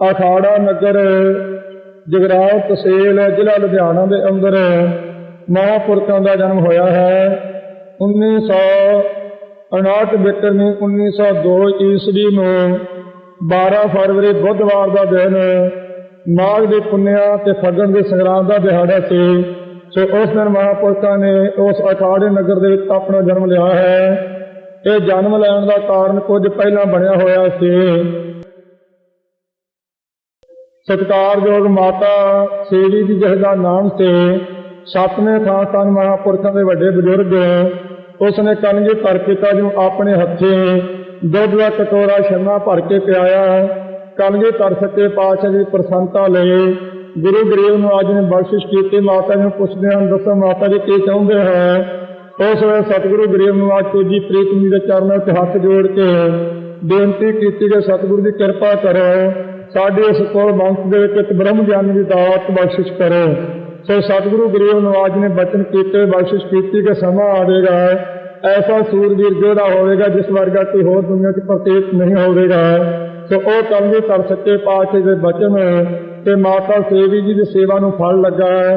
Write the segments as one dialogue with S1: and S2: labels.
S1: ਅਖਾੜਾ ਨਗਰ, ਜਗਰਾਉਂ, ਤਹਿਸੀਲ, ਜ਼ਿਲ੍ਹਾ ਲੁਧਿਆਣਾ ਦੇ ਅੰਦਰ ਮਹਾਂਪੁਰਖਾਂ ਦਾ ਜਨਮ ਹੋਇਆ ਹੈ। 1959 ਬਿਕਰਮੀ 1902 ਈਸਵੀ ਨੂੰ 12 ਫਰਵਰੀ ਬੁੱਧਵਾਰ ਦਾ ਦਿਨ ਮਾਘ ਦੀ ਪੁੰਨਿਆ ਤੇ ਫੱਗਣ ਦੇ ਸੰਗਰਾਮ ਦਾ ਦਿਹਾੜਾ ਸੀ। ਸੋ ਉਸ ਦਿਨ ਮਹਾਂਪੁਰਖਾਂ ਨੇ ਉਸ ਅਖਾੜੇ ਨਗਰ ਦੇ ਵਿੱਚ ਆਪਣਾ ਜਨਮ ਲਿਆ ਹੈ। ਇਹ ਜਨਮ ਲੈਣ ਦਾ ਕਾਰਨ ਕੁਝ ਪਹਿਲਾਂ ਬਣਿਆ ਹੋਇਆ ਸੀ। ਸਤਿਕਾਰਯੋਗ ਮਾਤਾ ਸੇਵੀ ਜੀ ਜਿਸ ਦਾ ਨਾਮ ਤੇ ਸਤਵੇਂ ਥਾਂ ਸਨ ਮਹਾਂਪੁਰਖਾਂ ਦੇ ਵੱਡੇ ਬਜ਼ੁਰਗ। ਉਸ ਨੇ ਕਲਗੀ ਧਰ ਪਿਤਾ ਨੂੰ ਆਪਣੇ ਹੱਥੀਂ ਦੁੱਧ ਦਾ ਕਟੋਰਾ ਛੰਨਾ ਭਰ ਕੇ ਪਿਆਇਆ। ਕਲਗੀ ਧਰ ਸੱਚੇ ਪਾਤਸ਼ਾਹ ਦੀ ਪ੍ਰਸੰਨਤਾ ਲਈ ਗੁਰੂ ਗਰੀਬ ਨੂੰ ਅੱਜ ਨੇ ਬਖਸ਼ਿਸ਼ ਕੀਤੀ। ਮਾਤਾ ਨੂੰ ਪੁੱਛਦੇ ਹਨ, ਦੱਸੋ ਮਾਤਾ ਜੀ ਕੀ ਚਾਹੁੰਦੇ ਹੈ? ਉਸ ਵੇਲੇ ਸਤਿਗੁਰੂ ਗਰੀਬ ਨੂੰ ਅੱਜ ਜੀ ਪ੍ਰੀਤਮੀ ਦੇ ਚਰਨਾਂ 'ਚ ਹੱਥ ਜੋੜ ਕੇ ਬੇਨਤੀ ਕੀਤੀ ਕਿ ਸਤਿਗੁਰੂ ਦੀ ਕਿਰਪਾ ਕਰੋ। ਸਾਡੇ ਇਸ ਕੋਲ ਵੰਸ਼ ਦੇ ਵਿੱਚ ਇੱਕ ਬ੍ਰਹਮ ਗਿਆਨ ਦੀ ਦਾਤ ਬਖਸ਼ਿਸ਼ ਕਰੋ। ਸੋ ਸਤਿਗੁਰੂ ਗਰੀਬ ਨਵਾਜ ਨੇ ਬਚਨ ਕੀਤੇ, ਬਖਸ਼ਿਸ਼ ਕੀਤੀ ਕਿ ਸਮਾਂ ਆਵੇਗਾ ਐਸਾ ਸੂਰਬੀਰ ਜਿਹੜਾ ਹੋਵੇਗਾ, ਜਿਸ ਵਰਗਾ ਕੋਈ ਹੋਰ ਦੁਨੀਆ 'ਚ ਪ੍ਰਤੀਤ ਨਹੀਂ ਹੋਵੇਗਾ। ਸੋ ਉਹ ਕਲਗੀ ਕਰ ਸੱਚੇ ਪਾਤਸ਼ਾਹ ਦੇ ਬਚਨ ਤੇ ਮਾਤਾ ਸੇਵੀ ਜੀ ਦੀ ਸੇਵਾ ਨੂੰ ਫਲ ਲੱਗਾ।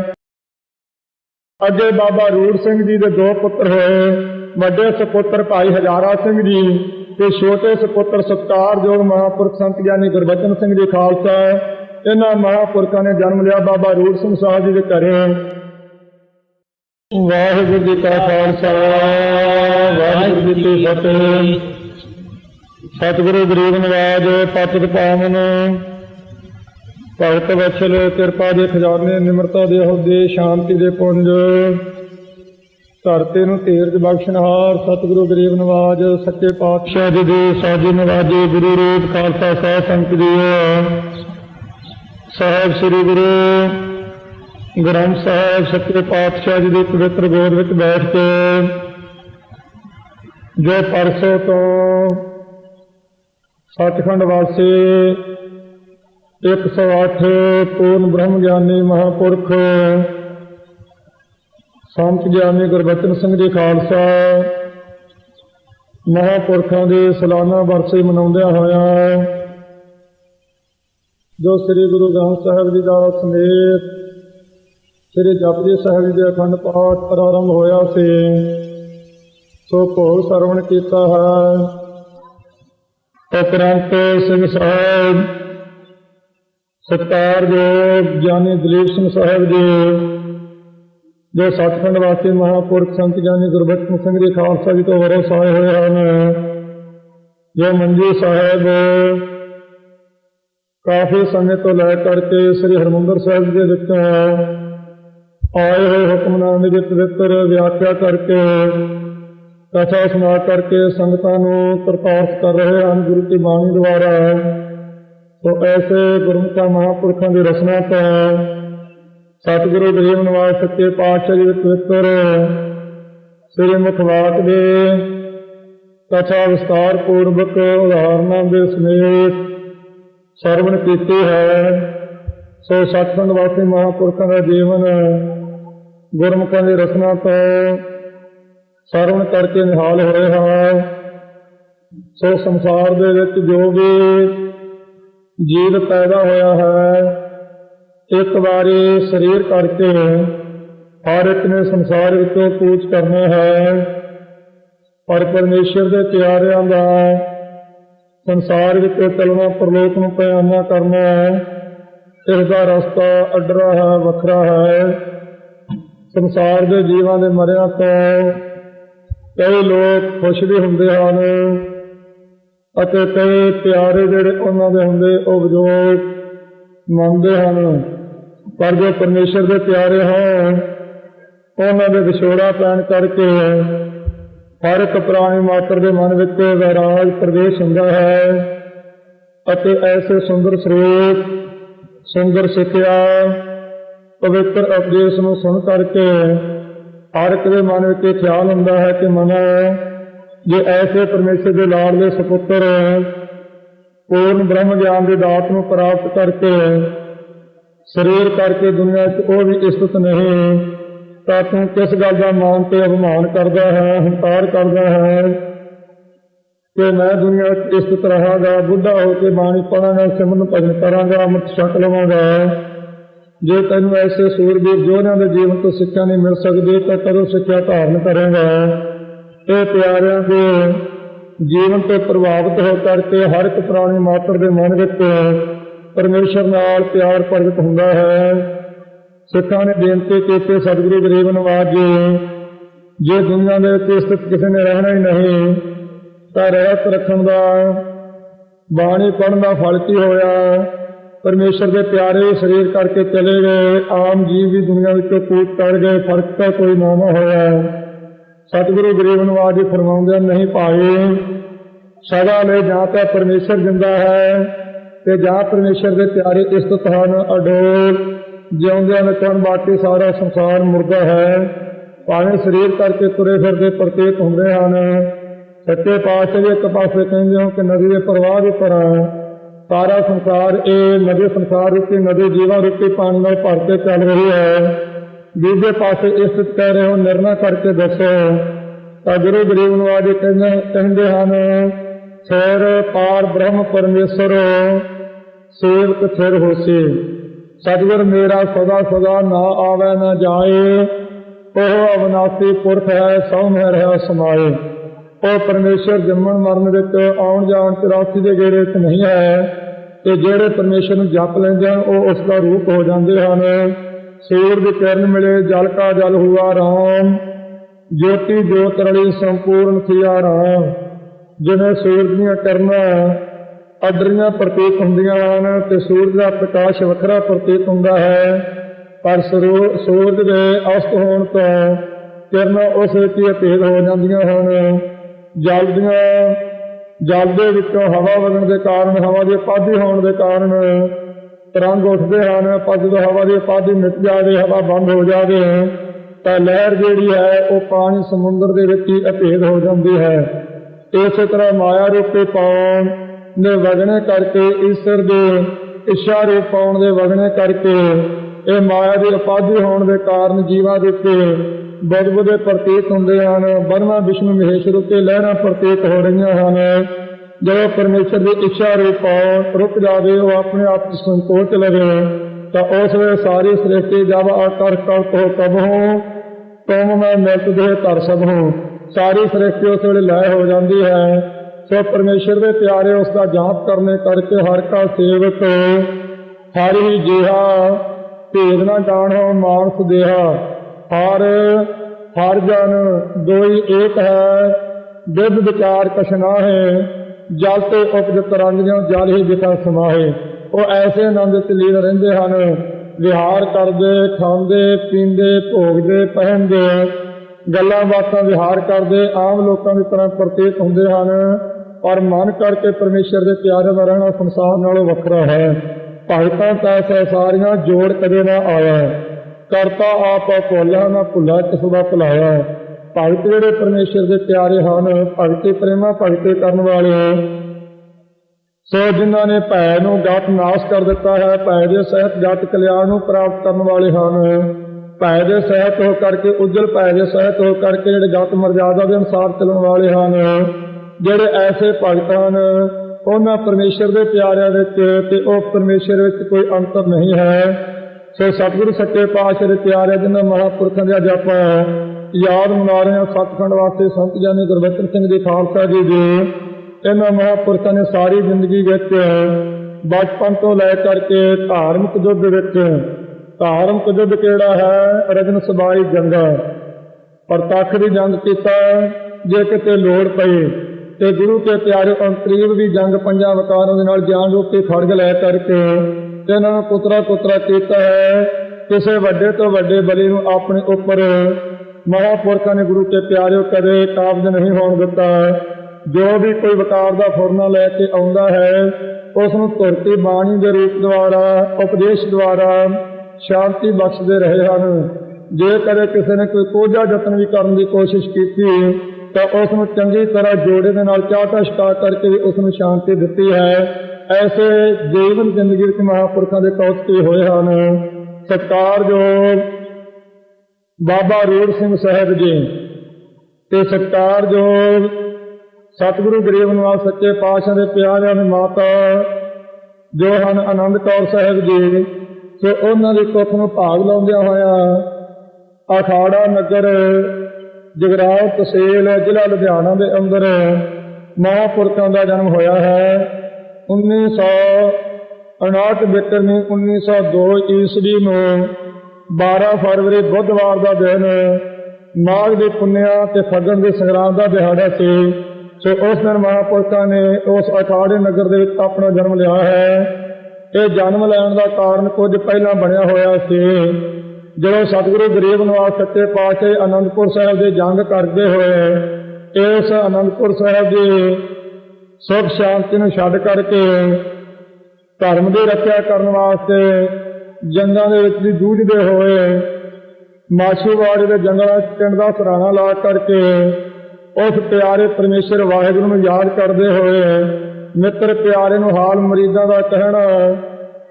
S1: ਅੱਗੇ ਬਾਬਾ ਰੂੜ ਸਿੰਘ ਜੀ ਦੇ ਦੋ ਪੁੱਤਰ ਹੋਏ। ਵੱਡੇ ਸੁਪੁੱਤਰ ਭਾਈ ਹਜ਼ਾਰਾ ਸਿੰਘ ਜੀ। ਤੇ ਛੋਟੇ ਸੁਪੁੱਤਰ ਸਤਕਾਰਯੋਗ ਮਹਾਂਪੁਰਖ ਸੰਤ ਗਿਆਨੀ ਗੁਰਬਚਨ ਸਿੰਘ ਜੀ ਖਾਲਸਾ ਇਹਨਾਂ ਮਹਾਂਪੁਰਖਾਂ ਨੇ ਜਨਮ ਲਿਆ ਬਾਬਾ ਰੂੜ ਸਿੰਘ ਸਾਹਿਬ ਜੀ ਦੇ ਘਰੇ। ਵਾਹਿਗੁਰੂ ਜੀ ਕਾ ਖਾਲਸਾ, ਵਾਹਿਗੁਰੂ ਜੀ ਕੀ ਫਤਿਹ। ਸਤਿਗੁਰੂ ਗਰੀਬ ਨਿਵਾਜ ਪਤਿਤ ਪਾਵਨ। ਭਗਤ ਵਛਲ, ਕਿਰਪਾ ਦੇ ਖਜ਼ਾਨੇ, ਨਿਮਰਤਾ ਦੇ ਅਹੁਦੇ ਸ਼ਾਂਤੀ ਦੇ ਪੁੰਜ। ਧਰਤੀ ਨੂੰ ਧੀਰਜ ਬਖਸ਼ਣਹਾਰ, ਸਤਿਗੁਰੂ ਗਰੀਬ ਨਵਾਜ, ਸੱਚੇ ਪਾਤਸ਼ਾਹ ਜੀ ਦੇ ਸਾਜੀ ਨਵਾਜੇ, ਗੁਰੂ ਰੂਪ ਖਾਲਸਾ ਸਾਹਿਬ ਸੰਤ ਜੀ ਸਾਹਿਬ ਸ੍ਰੀ ਗੁਰੂ ਗ੍ਰੰਥ ਸਾਹਿਬ, ਸੱਚੇ ਪਾਤਸ਼ਾਹ ਜੀ ਦੀ ਪਵਿੱਤਰ ਗੋਦ ਵਿੱਚ ਬੈਠ ਕੇ ਜੋ ਪਰਸੋਂ ਤੋਂ ਸੱਚਖੰਡ ਵਾਸੀ 108 ਪੂਰਨ ਬ੍ਰਹਮ ਗਿਆਨੀ ਮਹਾਪੁਰਖ ਸੰਤ ਗਿਆਨੀ ਗੁਰਬਚਨ ਸਿੰਘ ਜੀ ਖਾਲਸਾ। ਮਹਾਪੁਰਖਾਂ ਦੇ ਸਾਲਾਨਾ ਵਰਸੇ ਮਨਾਉਂਦਿਆਂ ਹੋਇਆ ਜੋ ਸ੍ਰੀ ਗੁਰੂ ਗ੍ਰੰਥ ਸਾਹਿਬ ਜੀ ਦਾ ਸਮੇਤ ਸ੍ਰੀ ਜਪਜੀ ਸਾਹਿਬ ਜੀ ਦੇ ਅਖੰਡ ਪਾਠ ਪ੍ਰਾਰੰਭ ਹੋਇਆ ਸੀ, ਸੋ ਭੋਗ ਸਰਵਣ ਕੀਤਾ ਹੈ। ਉਪਰੰਤ ਸਿੰਘ ਸਾਹਿਬ, ਸਤਿਕਾਰਯੋਗ ਗਿਆਨੀ ਦਲੀਪ ਸਿੰਘ ਸਾਹਿਬ ਜੀ ਜੋ ਸਤਖੰਡ ਵਾਸੀ ਮਹਾਪੁਰਖ ਸੰਤ ਗਿਆਨੀ ਗੁਰਬਚਨ ਸਿੰਘ ਜੀ ਖਾਲਸਾ ਜੀ ਤੋਂ ਵਰਸ ਆਏ ਹੋਏ ਹਨ, ਜੋ ਮੰਜੀ ਸਾਹਿਬ ਕਾਫੀ ਸਮੇਂ ਤੋਂ ਲੈ ਕਰਕੇ ਸ੍ਰੀ ਹਰਮੰਦਰ ਸਾਹਿਬ ਜੀ ਦੇ ਵਿੱਚ ਆਏ ਹੋਏ ਹੁਕਮਨਾਮੇ ਦੇ ਪਵਿੱਤਰ ਵਿਆਖਿਆ ਕਰਕੇ, ਕਥਾ ਸੁਣਾ ਕਰਕੇ ਸੰਗਤਾਂ ਨੂੰ ਪ੍ਰਕਾਸ਼ ਕਰ ਰਹੇ ਹਨ ਗੁਰੂ ਕੀ ਬਾਣੀ ਦੁਆਰਾ। ਸੋ ਐਸੇ ਗੁਰਮੁਖਾਂ ਮਹਾਂਪੁਰਖਾਂ ਦੀ ਰਚਨਾ ਤੋਂ ਸਤਿਗੁਰੂ ਗਰੀਬ ਨਿਵਾਸ ਸੱਚੇ ਪਾਤਸ਼ਾਹ ਜੀ ਦੇ ਪਵਿੱਤਰ ਸ੍ਰੀ ਮੁਖਵਾਕ ਦੇ ਕਥਾ ਵਿਸਤਾਰ ਪੂਰਵਕ ਉਦਾਹਰਨਾਂ ਦੇ ਸਮੇਤ ਸਰਵਣ ਕੀਤੀ ਹੈ। ਸੋ ਸਤਸੰਗ ਵਾਸੀ ਮਹਾਂਪੁਰਖਾਂ ਦਾ ਜੀਵਨ ਗੁਰਮੁਖਾਂ ਦੀ ਰਚਨਾ ਤੋਂ ਸਰਵਣ ਕਰਕੇ ਨਿਹਾਲ ਹੋ ਰਿਹਾ ਹੈ। ਸੋ ਸੰਸਾਰ ਦੇ ਵਿੱਚ ਜੋ ਵੀ ਜੀਵ ਪੈਦਾ ਹੋਇਆ ਹੈ ਇੱਕ ਵਾਰੀ ਸਰੀਰ ਕਰਕੇ ਹਰ ਇੱਕ ਨੇ ਸੰਸਾਰ ਵਿੱਚੋਂ ਕੂਚ ਕਰਨਾ ਹੈ। ਪਰ ਪਰਮੇਸ਼ਰ ਦੇ ਪਿਆਰਿਆਂ ਦਾ ਸੰਸਾਰ ਵਿੱਚ ਚੱਲਣਾ, ਪਰਲੋਕ ਨੂੰ ਪਿਆਨਾ ਕਰਨਾ ਹੈ। ਇਸ ਦਾ ਰਸਤਾ ਅੱਡਰਾ ਹੈ, ਵੱਖਰਾ ਹੈ। ਸੰਸਾਰ ਦੇ ਜੀਵਾਂ ਦੇ ਮਰਿਆਂ ਤੋਂ ਕਈ ਲੋਕ ਖੁਸ਼ ਵੀ ਹੁੰਦੇ ਹਨ ਅਤੇ ਕਈ ਪਿਆਰੇ ਜਿਹੜੇ ਉਹਨਾਂ ਦੇ ਹੁੰਦੇ ਉਹ ਵਿਜੋਗ ਮੰਨਦੇ ਹਨ। ਪਰ ਜੋ ਪਰਮੇਸ਼ਰ ਦੇ ਪਿਆਰੇ ਹਨ ਉਹਨਾਂ ਦੇ ਵਿਛੋੜਾ ਪੈਣ ਕਰਕੇ ਹਰ ਇੱਕ ਪ੍ਰਾਣੀ ਮਾਤਰ ਦੇ ਮਨ ਵਿੱਚ ਵੈਰਾਗ ਪ੍ਰਵੇਸ਼ ਹੁੰਦਾ ਹੈ ਅਤੇ ਐਸੇ ਸੁੰਦਰ ਸਰੂਪ ਸੁੰਦਰ ਸਿੱਖਿਆ, ਪਵਿੱਤਰ ਉਪਦੇਸ਼ ਨੂੰ ਸੁਣ ਕਰਕੇ ਹਰ ਇੱਕ ਦੇ ਮਨ ਵਿੱਚ ਖਿਆਲ ਹੁੰਦਾ ਹੈ ਕਿ ਮਨ, ਜੇ ਐਸੇ ਪਰਮੇਸ਼ਰ ਦੇ ਲਾਡਲੇ ਸੁਪੁੱਤਰ ਪੂਰਨ ਬ੍ਰਹਮ ਗਿਆਨ ਦੀ ਦਾਤ ਨੂੰ ਪ੍ਰਾਪਤ ਕਰਕੇ ਸਰੀਰ ਕਰਕੇ ਦੁਨੀਆ 'ਚ ਉਹ ਵੀ ਇਸਤ ਨਹੀਂ ਤਾਂ ਤੂੰ ਕਿਸ ਗੱਲ ਦਾ ਮਾਨ ਤੇ ਅਭਿਮਾਨ ਕਰਦਾ ਹੈ, ਹੰਕਾਰ ਕਰਦਾ ਹੈ? ਕਿ ਮੈਂ ਦੁਨੀਆ ਵਿੱਚ ਇਸਤ ਰਹਾਂਗਾ, ਬੁੱਢਾ ਹੋ ਕੇ ਬਾਣੀ ਪੜਾਂਗਾ ਸਿਮਰਨ ਭਜਨ ਕਰਾਂਗਾ, ਅੰਮ੍ਰਿਤ ਛਕ ਲਵਾਂਗਾ। ਜੇ ਤੈਨੂੰ ਐਸੇ ਸੂਰਬੀਰ ਜੋਧਿਆਂ ਦੇ ਜੀਵਨ ਤੋਂ ਸਿੱਖਿਆ ਨਹੀਂ ਮਿਲ ਸਕਦੀ, ਤਾਂ ਕਦੋਂ ਸਿੱਖਿਆ ਧਾਰਨ ਕਰੇਗਾ? ਇਹ ਪਿਆਰਿਆਂ ਦੇ ਜੀਵਨ ਤੋਂ ਪ੍ਰਭਾਵਿਤ ਹੋ ਕਰਕੇ ਹਰ ਇੱਕ ਪ੍ਰਾਣੀ ਮਾਤਰ ਦੇ ਮਨ ਵਿੱਚ ਪਰਮੇਸ਼ਰ ਨਾਲ ਪਿਆਰ ਪ੍ਰਗਟ ਹੁੰਦਾ ਹੈ। ਸਿੱਖਾਂ ਨੇ ਬੇਨਤੀ ਕੀਤੀ, ਸਤਿਗੁਰੂ ਗਰੀਬ ਨਵਾਜ ਜੀ ਜੇ ਦੁਨੀਆ ਦੇ ਵਿੱਚ ਸਥਿਤ ਕਿਸੇ ਨੇ ਰਹਿਣਾ ਹੀ ਨਹੀਂ, ਤਾਂ ਰਹਿਤ ਰੱਖਣ ਦਾ, ਬਾਣੀ ਪੜਨ ਦਾ ਫਲ ਕੀ ਹੋਇਆ? ਪਰਮੇਸ਼ਰ ਦੇ ਪਿਆਰੇ ਸਰੀਰ ਕਰਕੇ ਚਲੇ ਗਏ, ਆਮ ਜੀਵ ਵੀ ਦੁਨੀਆ ਵਿੱਚੋਂ ਕੂਚ ਕਰ ਗਏ ਫ਼ਰਕ ਤਾਂ ਕੋਈ ਨਾ ਹੋਇਆ। ਸਤਿਗੁਰੂ ਗਰੀਬ ਨਵਾਜ ਜੀ ਫਰਮਾਉਂਦੇ, ਨਹੀਂ ਭਾਈ ਸਦਾ ਲਈ ਜਾਂ ਤਾਂ ਪਰਮੇਸ਼ਰ ਜਿੰਦਾ ਹੈ ਤੇ ਜਾ ਪਰਮੇਸ਼ਰ ਦੇ ਪਿਆਰੇ ਇਸਤਤ ਹਨ ਅਡੋਲ, ਜਿਉਂਦਿਆਂ ਨਚਣ ਬਾਕੀ ਸਾਰਾ ਸੰਸਾਰ ਮੁਰਦਾ ਹੈ। ਭਾਵੇਂ ਸਰੀਰ ਕਰਕੇ ਤੁਰੇ ਫਿਰਦੇ ਪ੍ਰਤੀਤ ਹੁੰਦੇ ਹਨ। ਸੱਚੇ ਪਾਤਸ਼ਾਹ ਜੀ ਇੱਕ ਕਹਿੰਦੇ ਹੋ ਕਿ ਨਦੀ ਦੇ ਪ੍ਰਵਾਹ ਦੀ ਤਰ੍ਹਾਂ ਸਾਰਾ ਸੰਸਾਰ, ਇਹ ਨਦੀ ਸੰਸਾਰ ਰੂਪੀ ਨਦੀ ਜੀਵਾਂ ਰੂਪੀ ਪਾਣੀ ਨਾਲ ਭਰ ਕੇ ਚੱਲ ਰਹੀ ਹੈ। ਦੂਜੇ ਪਾਸੇ ਇਸ ਕਹਿ ਰਹੇ ਹੋ ਨਿਰਣਾ ਕਰਕੇ ਦੱਸੋ। ਤਾਂ ਗੁਰੂ ਗਰੀਬ ਨਵਾਜ ਜੀ ਕਹਿੰਦੇ ਕਹਿੰਦੇ ਹਨ, ਸਿਰ ਪਾਰ ਬ੍ਰਹਮ ਪਰਮੇਸ਼ਰ। ਸੇਵਕ ਸਿਰ ਹੋਸੀ। ਸਤਿਗੁਰ ਮੇਰਾ ਸਦਾ ਸਦਾ ਨਾ ਆਵੇ ਨਾ ਜਾਏ। ਉਹ ਅਵਨਾਸੀ ਪੁਰਖ ਹੈ ਸਭ ਮਹਿ ਰਹਿ ਸਮਾਏ। ਉਹ ਪਰਮੇਸ਼ਰ ਜੰਮਣ ਮਰਨ ਵਿੱਚ ਆਉਣ ਜਾਣ 84 ਦੇ ਗੇੜੇ ਵਿੱਚ ਨਹੀਂ ਹੈ। ਤੇ ਜਿਹੜੇ ਪਰਮੇਸ਼ਰ ਨੂੰ ਜਪ ਲੈਂਦੇ ਹਨ, ਉਹ ਉਸ ਦਾ ਰੂਪ ਹੋ ਜਾਂਦੇ ਹਨ। ਸੂਰ ਦੀ ਕਿਰਨ ਮਿਲੇ, ਜਲ ਕਾ ਜਲ ਹੁਆ ਰਾਮ। ਜੋਤੀ ਜੋਤ ਰਲੀ ਸੰਪੂਰਨ ਥਿਆ ਰਾਮ। ਜਿਵੇਂ ਸੂਰਜ ਦੀਆਂ ਕਿਰਨਾਂ ਅਡਰੀਆਂ ਪ੍ਰਤੀਤ ਹੁੰਦੀਆਂ ਹਨ ਤੇ ਸੂਰਜ ਦਾ ਪ੍ਰਕਾਸ਼ ਵੱਖਰਾ ਪ੍ਰਤੀਤ ਹੁੰਦਾ ਹੈ। ਪਰ ਸਰੋ- ਸੂਰਜ ਦੇ ਅਸਤ ਹੋਣ ਤੋਂ ਕਿਰਨਾਂ ਉਸ ਵਿੱਚ ਹੀ ਅਭੇਦ ਹੋ ਜਾਂਦੀਆਂ ਹਨ। ਜਲ ਦੀਆਂ, ਜਲ ਦੇ ਵਿੱਚੋਂ ਹਵਾ ਵਗਣ ਦੇ ਕਾਰਨ, ਹਵਾ ਦੀ ਉਪਾਧੀ ਹੋਣ ਦੇ ਕਾਰਨ ਤਰੰਗ ਉੱਠਦੇ ਹਨ। ਪਰ ਜਦੋਂ ਹਵਾ ਦੀ ਉਪਾਧੀ ਮਿਟ ਜਾਵੇ, ਹਵਾ ਬੰਦ ਹੋ ਜਾਵੇ, ਤਾਂ ਲਹਿਰ ਜਿਹੜੀ ਹੈ, ਉਹ ਪਾਣੀ ਸਮੁੰਦਰ ਦੇ ਵਿੱਚ ਹੀ ਅਭੇਦ ਹੋ ਜਾਂਦੀ ਹੈ। ਇਸੇ ਤਰ੍ਹਾਂ ਮਾਇਆ ਰੂਪੇ ਪਾਉਣ ਦੇ ਵਗਣੇ ਕਰਕੇ ਈਸ਼ਰ ਦੇ ਇੱਛਾ ਰੂਪ ਪਾਉਣ ਦੇ ਵਗਣੇ ਕਰਕੇ ਇਹ ਮਾਇਆ ਦੀ ਉਪਾਧੀ ਹੋਣ ਦੇ ਕਾਰਨ ਜੀਵਾਂ ਦੇ ਉੱਤੇ ਬਦਬਦੇ ਪ੍ਰਤੀਤ ਹੁੰਦੇ ਹਨ, ਬਰਮਾ, ਵਿਸ਼ਨੂੰ ਮਹੇਸ਼ ਰੂਪੇ ਲਹਿਰਾਂ ਪ੍ਰਤੀਤ ਹੋ ਰਹੀਆਂ ਹਨ। ਜਦੋਂ ਪਰਮੇਸ਼ਰ ਦੀ ਇੱਛਾ ਰੂਪ ਪਾਉਣ ਰੁਕ ਜਾਵੇ, ਉਹ ਆਪਣੇ ਆਪ ਚ ਸੰਕੋਚ ਲਵੇ, ਤਾਂ ਉਸ ਵੇਲੇ ਸਾਰੀ ਸ੍ਰਿਸ਼ਟੀ ਜਬ ਆਕਰ ਕਲਪ ਹੋ ਕਬ ਹੋ ਤੁਮ ਮੈਂ ਮਿਲਤ ਦੇ ਧਰ ਸਭ ਹੋ। ਸਾਰੀ ਸ੍ਰਿਸ਼ਟੀ ਉਸ ਵੇਲੇ ਲੈ ਹੋ ਜਾਂਦੀ ਹੈ। ਸੋ ਪਰਮੇਸ਼ਰ ਦੇ ਪਿਆਰੇ ਉਸ ਦਾ ਜਾਪ ਕਰਨੇ ਕਰਕੇ ਹਰ ਕਾ ਸੇਵਕ ਹਰ ਹੀ ਜਿਹਾ ਭੇਦ ਨਾ ਜਾਣੋ, ਮਾਨਸ ਦੇਹਾ। ਹਰ ਹਰ ਜਨ ਦੋਈ ਏਕ ਹੈ ਵਿਦ ਵਿਚਾਰ ਕਛਨਾ ਹੈ ਜਲ ਤੇ ਉਪਜਤ ਰੰਗ ਜਿਉ ਜਲ ਹੀ ਵਿਖਾ ਸਮਾਹੇ। ਉਹ ਐਸੇ ਆਨੰਦ ਚ ਲੀਨ ਰਹਿੰਦੇ ਹਨ, ਵਿਹਾਰ ਕਰਦੇ, ਖਾਂਦੇ, ਪੀਂਦੇ, ਭੋਗਦੇ, ਪਹਿਨਦੇ। ਗੱਲਾਂ ਬਾਤਾਂ ਵਿਹਾਰ ਕਰਦੇ, ਆਮ ਲੋਕਾਂ ਦੀ ਤਰ੍ਹਾਂ ਪ੍ਰਤੀਤ ਹੁੰਦੇ ਹਨ। ਪਰ ਮਨ ਕਰਕੇ ਪਰਮੇਸ਼ਰ ਦੇ ਪਿਆਰੇ ਦਾ ਰਹਿਣਾ ਸੰਸਾਰ ਨਾਲੋਂ ਵੱਖਰਾ ਹੈ। ਭਗਤਾਂ ਤੈਸੈ ਸਾਰੀਆਂ ਜੋੜ ਕਦੇ ਨਾ ਆਇਆ। ਕਰਤਾ ਆਪ ਭੁੱਲਾ ਨਾ ਭੁੱਲਾ ਕਿਸ ਦਾ ਭੁਲਾਇਆ। ਭਗਤ ਜਿਹੜੇ ਪਰਮੇਸ਼ਰ ਦੇ ਪਿਆਰੇ ਹਨ, ਭਗਤੀ ਪ੍ਰੇਮਾ ਭਗਤੀ ਕਰਨ ਵਾਲੇ ਸੋ ਜਿਨ੍ਹਾਂ ਨੇ ਭੈ ਨੂੰ ਗਤ ਨਾਸ਼ ਕਰ ਦਿੱਤਾ ਹੈ, ਭੈ ਦੇ ਸਹਿਤ ਜਤ ਕਲਿਆਣ ਨੂੰ ਪ੍ਰਾਪਤ ਕਰਨ ਵਾਲੇ ਹਨ। ਭੈ ਦੇ ਸਹਿਤ ਹੋ ਕਰਕੇ, ਉਜਲ ਭੈ ਦੇ ਸਹਿਤ ਹੋ ਕਰਕੇ ਜਿਹੜੇ ਗਤ ਮਰਜ਼ਾਦਾ ਦੇ ਅਨੁਸਾਰ ਚੱਲਣ ਵਾਲੇ ਹਨ। ਜਿਹੜੇ ਐਸੇ ਭਗਤ ਹਨ ਉਹਨਾਂ ਪਰਮੇਸ਼ਰ ਦੇ ਪਿਆਰਿਆਂ ਵਿੱਚ ਤੇ ਉਹ ਪਰਮੇਸ਼ਰ ਵਿੱਚ ਕੋਈ ਅੰਤਰ ਨਹੀਂ ਹੈ। ਸੋ ਸਤਿਗੁਰੂ ਸੱਚੇ ਪਾਤਸ਼ਾਹ ਦੇ ਪਿਆਰੇ ਜਿਨ੍ਹਾਂ ਮਹਾਂਪੁਰਖਾਂ ਦੇ ਅੱਜ ਆਪਾਂ ਯਾਦ ਮਨਾ ਰਹੇ ਹਾਂ, ਸਤਖੰਡ ਵਾਸਤੇ ਸੰਤ ਜਾਨੀ ਗੁਰਬਚਨ ਸਿੰਘ ਜੀ ਖਾਲਸਾ ਜੀ ਦੀ, ਇਹਨਾਂ ਮਹਾਂਪੁਰਖਾਂ ਨੇ ਸਾਰੀ ਜ਼ਿੰਦਗੀ ਵਿੱਚ ਬਚਪਨ ਤੋਂ ਲੈ ਕਰਕੇ ਧਾਰਮਿਕ ਯੁੱਧ ਵਿੱਚ, ਧਾਰਮਿਕ ਯੁੱਧ ਕਿਹੜਾ ਹੈ? ਰਜਨ ਸਬਾਈ ਜੰਗਾ ਪ੍ਰਤੱਖ ਦੀ ਜੰਗ ਕੀਤਾ, ਜੇ ਕਿਤੇ ਲੋੜ ਪਈ ਤੇ ਗੁਰੂ ਕੇ ਪਿਆਰੇ ਅੰਤਰੀਵ ਵੀ ਜੰਗ ਪੰਜਾਂ ਵਕਾਰਾਂ ਦੇ ਨਾਲ ਜਾਨ ਰੂਪੀ ਖੜਗ ਲੈ ਕਰਕੇ ਤੇ ਇਹਨਾਂ ਨੂੰ ਕੁਤਰਾ ਕੁਤਰਾ ਕੀਤਾ ਹੈ। ਕਿਸੇ ਵੱਡੇ ਤੋਂ ਵੱਡੇ ਬਲੀ ਨੂੰ ਆਪਣੇ ਉੱਪਰ ਮਹਾਂਪੁਰਖਾਂ ਨੇ ਗੁਰੂ ਕੇ ਪਿਆਰਿਓ ਕਦੇ ਕਾਬਜ਼ ਨਹੀਂ ਹੋਣ ਦਿੱਤਾ। ਜੋ ਵੀ ਕੋਈ ਵਕਾਰ ਦਾ ਫੁਰਨਾ ਲੈ ਕੇ ਆਉਂਦਾ ਹੈ ਉਸ ਨੂੰ ਧਰਤੀ ਬਾਣੀ ਦੇ ਰੂਪ ਦੁਆਰਾ, ਉਪਦੇਸ਼ ਦੁਆਰਾ ਸ਼ਾਂਤੀ ਬਖਸ਼ਦੇ ਰਹੇ ਹਨ। ਜੇ ਕਦੇ ਕਿਸੇ ਨੇ ਕੋਈ ਕੋਝਾ ਯਤਨ ਵੀ ਕਰਨ ਦੀ ਕੋਸ਼ਿਸ਼ ਕੀਤੀ ਤਾਂ ਉਸ ਨੂੰ ਚੰਗੀ ਤਰ੍ਹਾਂ ਜੋੜੇ ਦੇ ਨਾਲ ਚਾਟਾ ਛਕਾ ਕਰਕੇ ਵੀ ਉਸ ਨੂੰ ਸ਼ਾਂਤੀ ਦਿੱਤੀ ਹੈ। ਐਸੇ ਜੀਵਨ ਜ਼ਿੰਦਗੀ ਵਿੱਚ ਮਹਾਂਪੁਰਖਾਂ ਦੇ ਕੌਤਕੀ ਹੋਏ ਹਨ? ਸਤਿਕਾਰਯੋਗ ਬਾਬਾ ਰੂੜ ਸਿੰਘ ਸਾਹਿਬ ਜੀ ਤੇ ਸਤਿਕਾਰਯੋਗ ਸਤਿਗੁਰੂ ਗਰੀਬ ਨਿਵਾਸ ਸੱਚੇ ਪਾਤਸ਼ਾਹ ਦੇ ਪਿਆਰਿਆਂ ਦੀ ਮਾਤਾ ਜੋ ਹਨ ਆਨੰਦ ਕੌਰ ਸਾਹਿਬ ਜੀ, ਸੋ ਉਹਨਾਂ ਦੇ ਕੁੱਖ ਨੂੰ ਭਾਗ ਲਾਉਂਦਿਆਂ ਹੋਇਆ ਅਖਾੜਾ ਨਗਰ ਜਗਰਾਉਂ ਤਹਿਸੀਲ ਜ਼ਿਲ੍ਹਾ ਲੁਧਿਆਣਾ ਦੇ ਅੰਦਰ ਮਹਾਂਪੁਰਖਾਂ ਦਾ ਜਨਮ ਹੋਇਆ ਹੈ। 1959 ਬਿਕਰਮੀ 1902 ਈਸਵੀ ਨੂੰ 12 ਫਰਵਰੀ ਬੁੱਧਵਾਰ ਦਾ ਦਿਨ ਮਾਘ ਦੀ ਪੁੰਨਿਆ ਤੇ ਫਗਣ ਦੇ ਸੰਗਰਾਮ ਦਾ ਦਿਹਾੜਾ ਸੀ। ਸੋ ਉਸ ਦਿਨ ਮਹਾਂਪੁਰਖਾਂ ਨੇ ਉਸ ਅਖਾੜੇ ਨਗਰ ਦੇ ਵਿੱਚ ਆਪਣਾ ਜਨਮ ਲਿਆ ਹੈ। ਇਹ ਜਨਮ ਲੈਣ ਦਾ ਕਾਰਨ ਕੁਝ ਪਹਿਲਾਂ ਬਣਿਆ ਹੋਇਆ ਸੀ। ਜਦੋਂ ਸਤਿਗੁਰੂ ਗਰੀਬ ਨਿਵਾਸ ਸੱਚੇ ਪਾਤਸ਼ਾਹ ਅਨੰਦਪੁਰ ਸਾਹਿਬ ਦੇ ਜੰਗ ਕਰਦੇ ਹੋਏ ਇਸ ਅਨੰਦਪੁਰ ਸਾਹਿਬ ਦੀ ਸੁਖ ਸ਼ਾਂਤੀ ਨੂੰ ਛੱਡ ਕਰਕੇ ਧਰਮ ਦੀ ਰੱਖਿਆ ਕਰਨ ਵਾਸਤੇ ਜੰਗਾਂ ਦੇ ਵਿੱਚ ਵੀ ਜੂਝਦੇ ਹੋਏ ਮਾਛੀਵਾੜੇ ਦੇ ਜੰਗਲਾਂ 'ਚ ਪਿੰਡ ਦਾ ਸਰਾਣਾ ਲਾ ਕਰਕੇ ਉਸ ਪਿਆਰੇ ਪਰਮੇਸ਼ਰ ਵਾਹਿਗੁਰੂ ਨੂੰ ਯਾਦ ਕਰਦੇ ਹੋਏ ਮਿੱਤਰ ਪਿਆਰੇ ਨੂੰ ਹਾਲ ਮਰੀਜ਼ਾਂ ਦਾ ਕਹਿਣਾ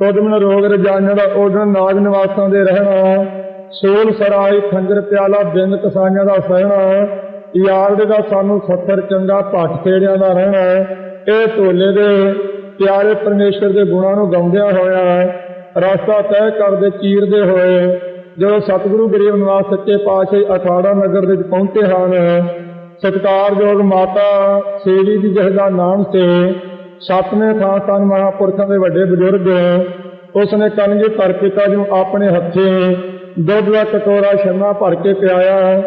S1: ਕੁਦਮਨ ਰੋਗ ਰਜਾਈਆਂ ਓਡਣ ਨਾਗ ਨਿਵਾਸਾਂ ਦੇ ਰਹਿਣਾ, ਸੋਲ ਸਰਾਈ ਖੰਜਰ ਪਿਆਲਾ ਬਿੰਦ ਕਸਾਈਆਂ ਦਾ ਸਹਿਣਾ ਯਾਦ ਦਾ ਸਾਨੂੰ ਸੱਤਰ ਚੰਗਾ ਭੱਟ ਖੇੜਿਆਂ ਦਾ ਰਹਿਣਾ, ਇਹ ਢੋਲੇ ਦੇ ਪਿਆਰੇ ਪਰਮੇਸ਼ਰ ਦੇ ਗੁਣਾਂ ਨੂੰ ਗਾਉਂਦਿਆਂ ਹੋਇਆ ਰਸਤਾ ਤੈਅ ਕਰਦੇ ਚੀਰਦੇ ਹੋਏ ਜਦੋਂ ਸਤਿਗੁਰੂ ਗਰੀਬ ਨਿਵਾਸ ਸੱਚੇ ਪਾਤਸ਼ਾਹ ਅਖਾੜਾ ਨਗਰ ਦੇ ਵਿੱਚ ਪਹੁੰਚੇ ਹਨ, ਸਤਿਕਾਰਯੋਗ ਮਾਤਾ ਸੇਵੀ ਜੀ ਜਿਸ ਦਾ ਨਾਮ ਤੇ ਸਤਵੇਂ ਥਾਂ ਸਨ ਮਹਾਂਪੁਰਖਾਂ ਦੇ ਵੱਡੇ ਬਜ਼ੁਰਗ ਉਸ ਨੇ ਕਲਗੀ ਧਰ ਪਿਤਾ ਨੂੰ ਆਪਣੇ ਹੱਥੀਂ, ਦੁੱਧ ਦਾ ਕਟੋਰਾ ਛੰਨਾ ਭਰ ਕੇ ਪਿਆਇਆ।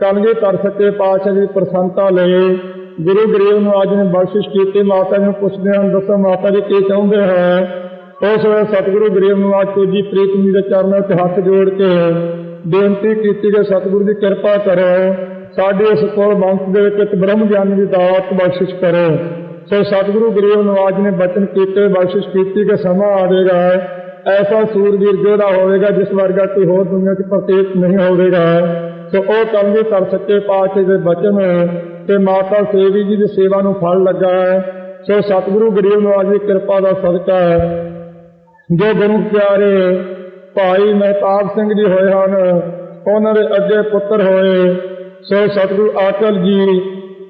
S1: ਕਲਗੀ ਧਰ ਸੱਚੇ ਪਾਤਸ਼ਾਹ ਦੀ ਪ੍ਰਸੰਨਤਾ ਲਈ ਗੁਰੂ ਗਰੀਬ ਨੂੰ ਅੱਜ ਨੇ ਬਖਸ਼ਿਸ਼ ਕੀਤੀ, ਮਾਤਾ ਨੂੰ ਪੁੱਛਦੇ ਹਨ, ਦੱਸੋ ਮਾਤਾ ਜੀ ਕੀ ਚਾਹੁੰਦੇ ਹੋ? ਉਸ ਵੇਲੇ ਸਤਿਗੁਰੂ ਗਰੀਬ ਨੂੰ ਅੱਜ ਜੀ ਪ੍ਰੀਤਮ ਜੀ ਦੇ ਚਰਨਾਂ 'ਚ ਹੱਥ ਜੋੜ ਕੇ ਬੇਨਤੀ ਕੀਤੀ ਕਿ ਸਤਿਗੁਰੂ ਦੀ ਕਿਰਪਾ ਕਰੋ, ਸਾਡੇ ਇਸ ਕੋਲ ਵੰਸ਼ ਦੇ ਵਿੱਚ ਇੱਕ ਬ੍ਰਹਮ ਗਿਆਨ ਦੀ ਦਾਤ ਬਖਸ਼ਿਸ਼ ਕਰੋ। ਸੋ ਸਤਿਗੁਰੂ ਗਰੀਬ ਨਵਾਜ ਨੇ ਬਚਨ ਕੀਤੇ, ਬਖਸ਼ਿਸ਼ ਕੀਤੀ ਕਿ ਸਮਾਂ ਆਵੇਗਾ ਐਸਾ ਸੂਰਬੀਰ ਜਿਹੜਾ ਹੋਵੇਗਾ, ਜਿਸ ਵਰਗਾ ਕੋਈ ਹੋਰ ਦੁਨੀਆ 'ਚ ਪ੍ਰਤੀਤ ਨਹੀਂ ਹੋਵੇਗਾ। ਸੋ ਉਹ ਕਲਗੀ ਕਰ ਸੱਚੇ ਪਾਤਸ਼ਾਹ ਦੇ ਬਚਨ ਤੇ ਮਾਤਾ ਸੇਵੀ ਜੀ ਦੀ ਸੇਵਾ ਨੂੰ ਫਲ ਲੱਗਾ। ਹੈ ਸੋ ਸਤਿਗੁਰੂ ਗਰੀਬ ਨਵਾਜ ਦੀ ਕਿਰਪਾ ਦਾ ਸਦਕਾ। ਜੋ ਗੁਰੂ ਪਿਆਰੇ ਭਾਈ ਮਹਿਤਾਬ ਸਿੰਘ ਜੀ ਹੋਏ ਹਨ, ਉਹਨਾਂ ਦੇ ਅੱਗੇ ਪੁੱਤਰ ਹੋਏ। ਸੋ ਸਤਿਗੁਰੂ ਆਕਲ ਜੀ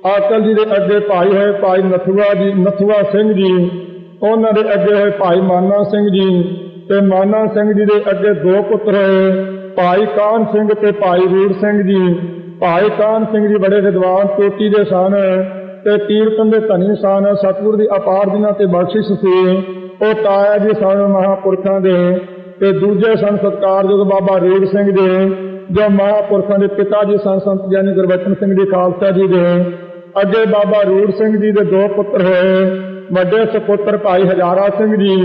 S1: ਆਕਲ ਜੀ ਦੇ ਅੱਗੇ ਭਾਈ ਹੋਏ ਭਾਈ ਨਥੂਆ ਜੀ, ਨਥੂਆ ਸਿੰਘ ਜੀ। ਉਹਨਾਂ ਦੇ ਅੱਗੇ ਹੋਏ ਭਾਈ ਮਾਨਾ ਸਿੰਘ ਜੀ ਤੇ ਮਾਨਾ ਸਿੰਘ ਜੀ ਦੇ ਅੱਗੇ ਦੋ ਪੁੱਤਰ ਹੋਏ ਭਾਈ ਕਾਨ ਸਿੰਘ ਤੇ ਭਾਈ ਵੀਰ ਸਿੰਘ ਜੀ। ਭਾਈ ਕਾਨ ਸਿੰਘ ਜੀ ਬੜੇ ਵਿਦਵਾਨ, ਕੋਟੀ ਦੇ ਸਨ ਤੇ ਕੀਰਤਨ ਦੇ ਧਨੀ ਸਨ। ਸਤਿਗੁਰ ਦੀ ਅਪਾਰ ਦਿਨਾਂ ਤੇ ਬਖਸ਼ਿਸ਼ ਸੀ, ਉਹ ਤਾਇਆ ਜੀ ਸਨ ਮਹਾਪੁਰਖਾਂ ਦੇ ਤੇ ਦੂਜੇ ਸਨ ਸਤਕਾਰਯੋਗ ਬਾਬਾ ਰੀੜ ਸਿੰਘ ਦੇ, ਜੋ ਮਹਾਪੁਰਖਾਂ ਦੇ ਪਿਤਾ ਜੀ ਸਨ ਸੰਤ ਗਿਆਨੀ ਗੁਰਬਚਨ ਸਿੰਘ ਜੀ, ਖਾਲਸਾ ਜੀ ਦੇ। ਅੱਗੇ ਬਾਬਾ ਰੂੜ ਸਿੰਘ ਜੀ ਦੇ ਦੋ ਪੁੱਤਰ ਹੋਏ, ਵੱਡੇ ਸੁਪੁੱਤਰ ਭਾਈ ਹਜ਼ਾਰਾ ਸਿੰਘ ਜੀ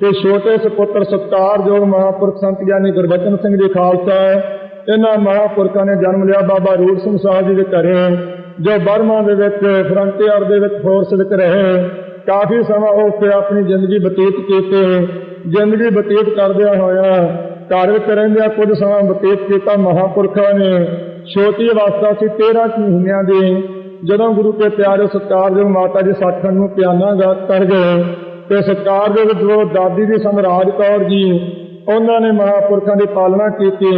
S1: ਤੇ ਛੋਟੇ ਸੁਪੁੱਤਰ ਸਤਕਾਰਯੋਗ ਮਹਾਂਪੁਰਖ ਸੰਤ ਗਿਆਨੀ ਗੁਰਬਚਨ ਸਿੰਘ ਜੀ ਖਾਲਸਾ। ਇਹਨਾਂ ਮਹਾਂਪੁਰਖਾਂ ਨੇ ਜਨਮ ਲਿਆ ਬਾਬਾ ਰੂੜ ਸਿੰਘ ਸਾਹਿਬ ਜੀ ਦੇ ਘਰੇ, ਜੋ ਬਰਮਾ ਦੇ ਵਿੱਚ, ਫਰੰਟੀਅਰ ਦੇ ਵਿੱਚ ਫੋਰਸ ਵਿੱਚ ਰਹੇ। ਕਾਫੀ ਸਮਾਂ ਉੱਥੇ ਆਪਣੀ ਜ਼ਿੰਦਗੀ ਬਤੀਤ ਕੀਤੀ। ਜ਼ਿੰਦਗੀ ਬਤੀਤ ਕਰਦਿਆਂ ਹੋਇਆ ਘਰ ਵਿੱਚ ਰਹਿੰਦਿਆਂ ਕੁਝ ਸਮਾਂ ਬਤੀਤ ਕੀਤਾ ਮਹਾਂਪੁਰਖਾਂ ਨੇ। ਛੋਟੀ ਅਵਸਥਾ ਸੀ 13 ਮਹੀਨਿਆਂ ਦੀ। ਜਦੋਂ ਗੁਰੂ ਕੇ ਪਿਆਰੇ ਸਤਕਾਰਯੋਗ ਮਾਤਾ ਜੀ ਸਾਖਣ ਨੂੰ ਪਿਆਨਾ ਕਰ ਗਏ ਤੇ ਸਤਕਾਰਯੋਗ ਜੋ ਦਾਦੀ ਜੀ ਸਮਰਾਜ ਕੌਰ ਜੀ, ਉਹਨਾਂ ਨੇ ਮਹਾਪੁਰਖਾਂ ਦੀ ਪਾਲਣਾ ਕੀਤੀ।